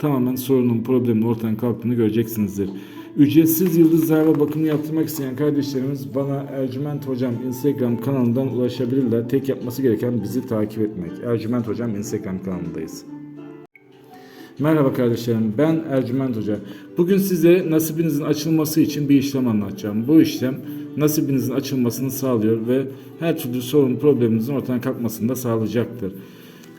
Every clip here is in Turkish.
tamamen sorunun, problemin ortadan kalktığını göreceksinizdir. Ücretsiz yıldız zarfa bakımı yaptırmak isteyen kardeşlerimiz bana Ercüment Hocam Instagram kanalından ulaşabilirler. Tek yapması gereken bizi takip etmek. Ercüment Hocam Instagram kanalındayız. Merhaba kardeşlerim ben Ercüment Hoca. Bugün size nasibinizin açılması için bir işlem anlatacağım. Bu işlem nasibinizin açılmasını sağlıyor ve her türlü sorun probleminizin ortadan kalkmasını da sağlayacaktır.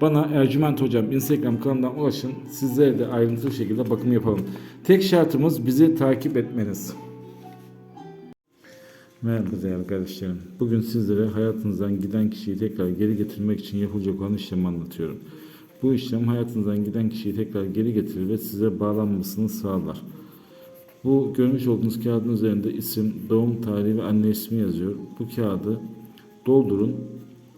bana Ercüment Hocam Instagram kanalından ulaşın. Sizlere de ayrıntılı şekilde bakım yapalım. Tek şartımız bizi takip etmeniz. Merhaba değerli kardeşlerim. Bugün sizlere hayatınızdan giden kişiyi tekrar geri getirmek için yapılacak olan işlemi anlatıyorum. Bu işlem hayatınızdan giden kişiyi tekrar geri getirir ve size bağlanmasını sağlar. Bu görmüş olduğunuz kağıdın üzerinde isim, doğum tarihi ve anne ismi yazıyor. Bu kağıdı doldurun